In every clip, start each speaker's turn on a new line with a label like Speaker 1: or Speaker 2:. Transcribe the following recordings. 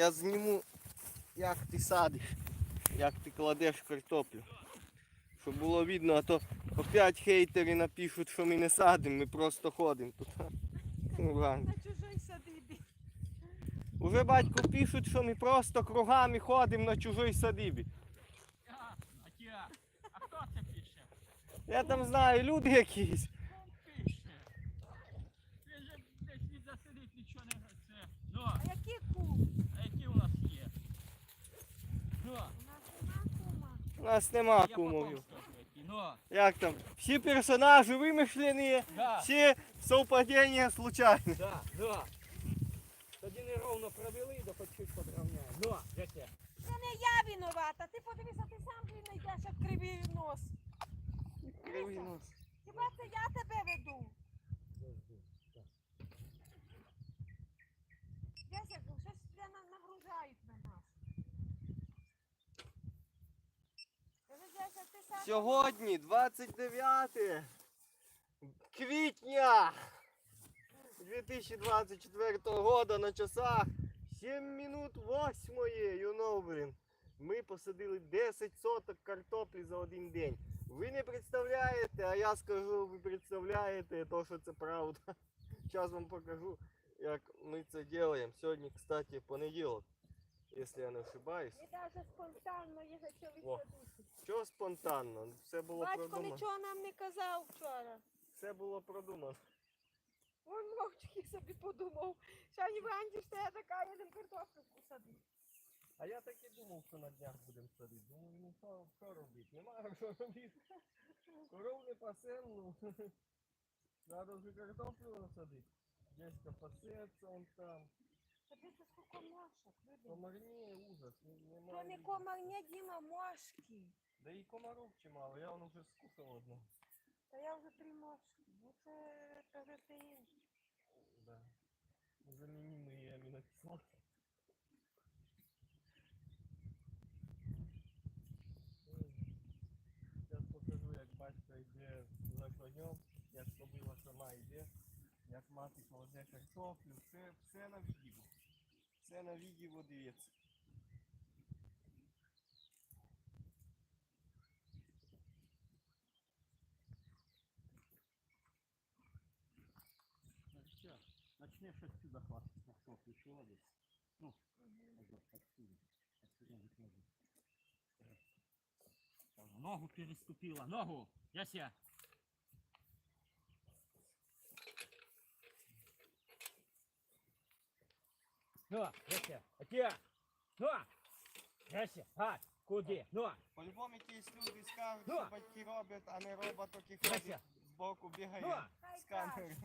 Speaker 1: я зніму, як ти садиш, як ти кладеш картоплю. Щоб було видно, а то опять хейтери напишуть, що ми не садимо, ми просто ходимо тут.
Speaker 2: На чужій садибі.
Speaker 1: Уже батько пишуть, що ми просто кругами ходимо на чужій садибі.
Speaker 3: А, а тя, а хто це пише?
Speaker 1: Я там знаю, люди якісь.
Speaker 3: Він же десь від засидить нічого не це. Ну,
Speaker 2: А які кум?
Speaker 3: а які у нас є? Ну,
Speaker 2: У нас нема кума.
Speaker 1: У нас нема кумовів.
Speaker 3: Ну,
Speaker 1: Як там? Всі персонажі вимишлені,
Speaker 3: да,
Speaker 1: всі совпадіння случайні.
Speaker 3: да, да. Тоді не ровно провели, да хоч щось подравняємо. Ну?
Speaker 2: Це не я винувата. Ти подивися, ти сам блін не йдеш, як кривий нос.
Speaker 1: Кривий нос.
Speaker 2: Хіба це я тебе веду? Десять, щось вже нам нагружають на нас. Скажи, Десять, ти сам
Speaker 1: Сьогодні 29 квітня 2024 года на часах 7 минут 8, you know, блін. Ми посадили 10 соток картоплі за один день. Ви не представляєте, а я скажу, ви представляєте, то що це правда. Зараз вам покажу, як ми це робимо. Сьогодні, кстати, понеділок, якщо я не ошибаюсь.
Speaker 2: І навіть спонтанно є почали
Speaker 1: О.
Speaker 2: садити.
Speaker 1: Спонтанно? Все було
Speaker 2: Батько
Speaker 1: продумано.
Speaker 2: нічого нам не казав вчора.
Speaker 1: Все було продумано.
Speaker 2: Он мовчки собі подумав, що ні що я така, їдемо картоплю садити.
Speaker 1: А я так і думав, що на днях будемо садити. Думаю, ну що, що робити? Немає що робити. Коров не пасем, ну. Надо вже картоплю насадити. Дядька пасеться он там.
Speaker 2: Подивіться, скільки мошок, люди.
Speaker 1: Комарні ужас. ну,
Speaker 2: То не комарня, Діма, мошки.
Speaker 1: Да і комаров чимало, я воно вже скусав одну.
Speaker 2: Та я вже три мошки. Ну це протеїн.
Speaker 1: Да. Замінімий амінокислоти. Зараз покажу, як батько йде за конем, як кобила сама йде, як мати кладе картоплю, все, все на відео. Все на відео дивіться.
Speaker 3: Начнешь отсюда хвастать картофель, чего здесь? Ну, отсюда, отсюда не клади. Ногу переступила, ногу, Яся. Ну, Яся, а тебе? Ну, Яся, а, куди? Ну,
Speaker 1: По-любому якісь люди скажуть,
Speaker 3: Ну.
Speaker 1: що батьки роблять, а не робот
Speaker 3: Вася.
Speaker 1: ходить збоку бігає
Speaker 3: Ну.
Speaker 2: Хай
Speaker 1: з камери.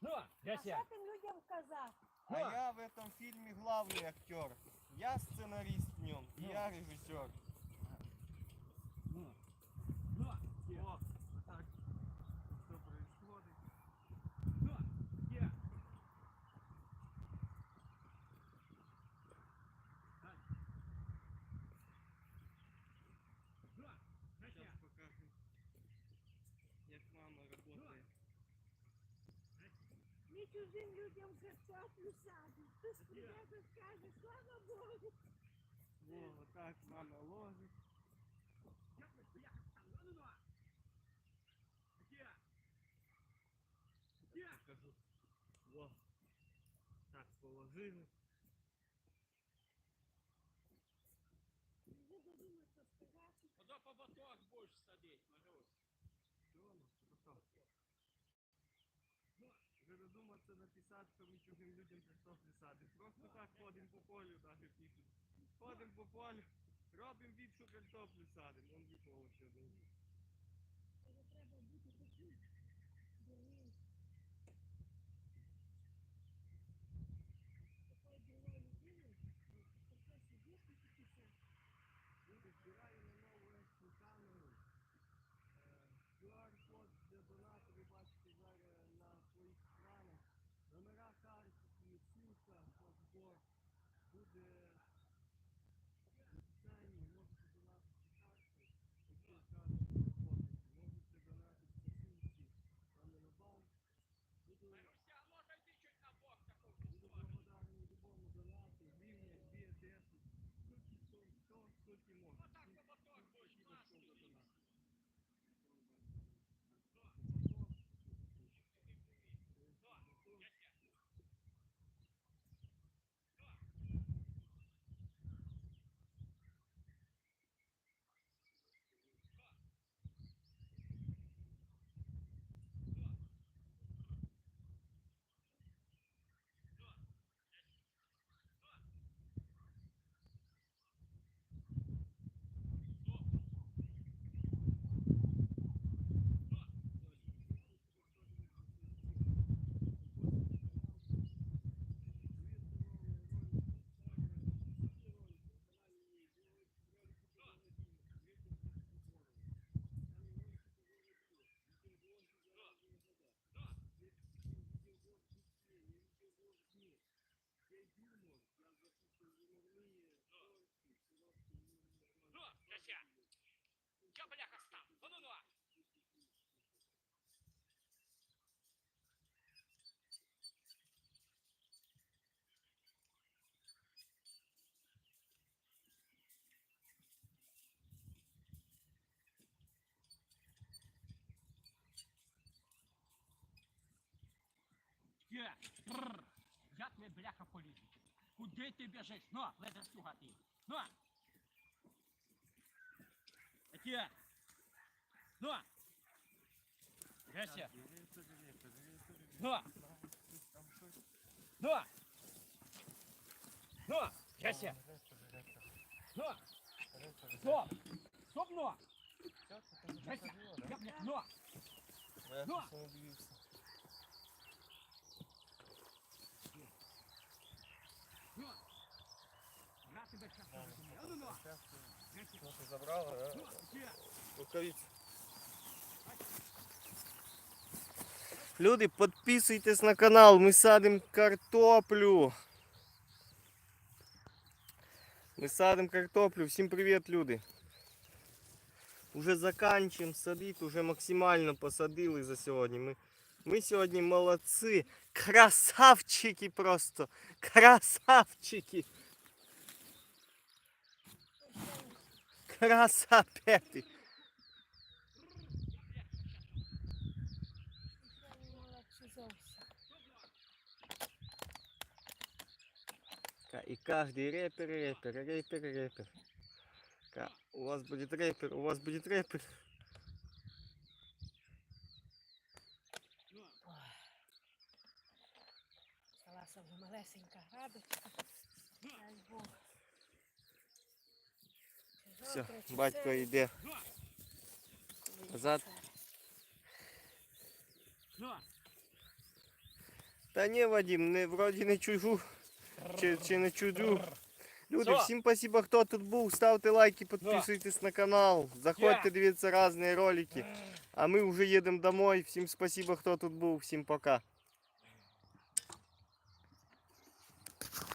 Speaker 3: ну,
Speaker 2: А
Speaker 3: Яся.
Speaker 2: що тим людям казати?
Speaker 1: А я в этом фильме главный актер. Я сценарист в нем, и
Speaker 3: Ну.
Speaker 1: я режиссер.
Speaker 3: Ну, ну, где?
Speaker 1: Вот так, что происходит.
Speaker 3: Ну, где? Ай. Ну, Яся.
Speaker 1: Сейчас покажу, як мама работает.
Speaker 2: Ми чужим людям картоплю. Ти ж прийде скаже, слава Богу.
Speaker 1: Во, вот так мама ложит.
Speaker 3: Я хочу, я хочу там, ну, ну, ну. Где? Где?
Speaker 1: Покажу. Во. Так положили.
Speaker 2: Вже додумався сказати.
Speaker 3: Куда по баток будешь садить, Марусь?
Speaker 1: Що воно? Що? Ну, додуматься написати, що ми чужим людям картоплю садить. Просто так ходимо по полю, даже пишуть. Ходимо по полю, робимо від, що картоплю садимо. Он ніколи ще не.
Speaker 3: Бррр. Я тебе бляха полізу. Куди ти біжиш? Ну, ледерстюга ти. Ну. Таке. Ну. Геся. Ну. Ну. Ну. Геся. Ну. Стоп. Стоп, ну. Геся. Я, бля, ну. Ну! Ну.
Speaker 1: ти забрала,
Speaker 3: Ну,
Speaker 1: а?
Speaker 3: таке.
Speaker 1: Рукавиці. Люди, підписуйтесь на канал, ми садимо картоплю. Ми садимо картоплю. Всім привіт, люди. Уже заканчуємо садити, уже максимально посадили за сьогодні. Ми, ми сьогодні молодці. Красавчики просто. Красавчики. Красапети.
Speaker 2: Молодці зовсім.
Speaker 1: Ка- И каждый рэпер, рэпер, рэпер, рэпер. Ка- У вас будет рэпер, у вас будет рэпер.
Speaker 2: Сталася вже малесенька грабочка. Дай Бог. Чи
Speaker 1: Все, батько йде назад. Та ні, Вадим, не, вроді не чужу. Чи, чи не чужу. Люди, всім спасибо, хто тут був. Ставте лайки, підписуйтесь на канал. Заходьте, дивіться різні ролики. А ми вже їдемо домой. Всім спасибо, хто тут був. Всім пока.